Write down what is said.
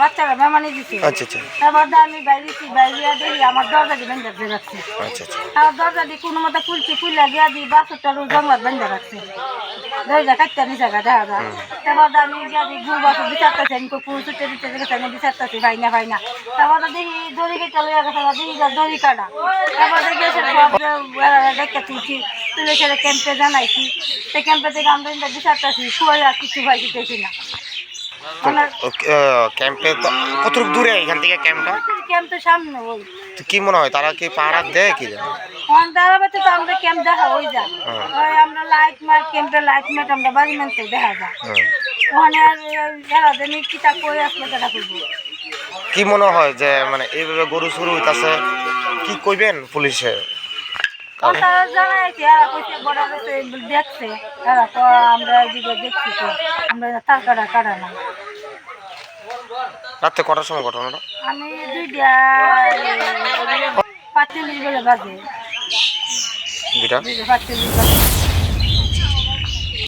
বাচ্চারা মেমানি দিছে। আচ্ছা আচ্ছা। তারপর দিয়ে আমি বাইরেছি বাইরে দেখি আমার দরজা দিয়ে বেঁধে দিয়ে রাখছে। আচ্ছা আচ্ছা। আর দরজা দিয়ে কোনো মতো খুলছি খুললে গিয়া দিই বাসরটা জঙ্গলাত বেঁধে রাখছে। দরজা কাটতে নিচে গা দেখা যায় তারপর আমি দিই বিচারতেছি আমি কুকুর ছুটে দিতে গেছে আমি বিচারতেছি ভাই না ভাই না। তারপর দেখি দড়ি কেটে লইয়া গেছে দেখি যা দড়ি কাটা। তারপর দেখি দেখতে তুলছি তুলে সেটা ক্যাম্পে জানাইছি। সে ক্যাম্পে থেকে আমরা বিচারতেছি শুয়ে কিছু ভাই দিতেছি না। ক্যাম্পে তো কতটুকু দূরে এখান থেকে ক্যাম্পটা ক্যাম্প তো সামনে কি মনে হয় তারা কি পাহারা দেয় কি দেয় অন দাঁড়াবে তো আমরা ক্যাম্প দেখা হ্যাঁ। আমরা লাইট মার লাইট মার আমরা বাড়ি মানতে দেখা যায়। ওখানে আর এরা জানি কিতা কই আসলে করব। কি মনে হয় যে মানে এইভাবে গরু শুরু হইতাছে কি কইবেন পুলিশে? তারা জানাইছে এরা কইছে বড় দেখছে। এরা তো আমরা এদিকে দেখছি তো আমরা তার কাটা কাটা না। রাত্রে কটার সময় ঘটনাটা? আমি দুইটা পাঁচচল্লিশ বেলা বাজে। দুইটা দুইটা পাঁচচল্লিশ বাজে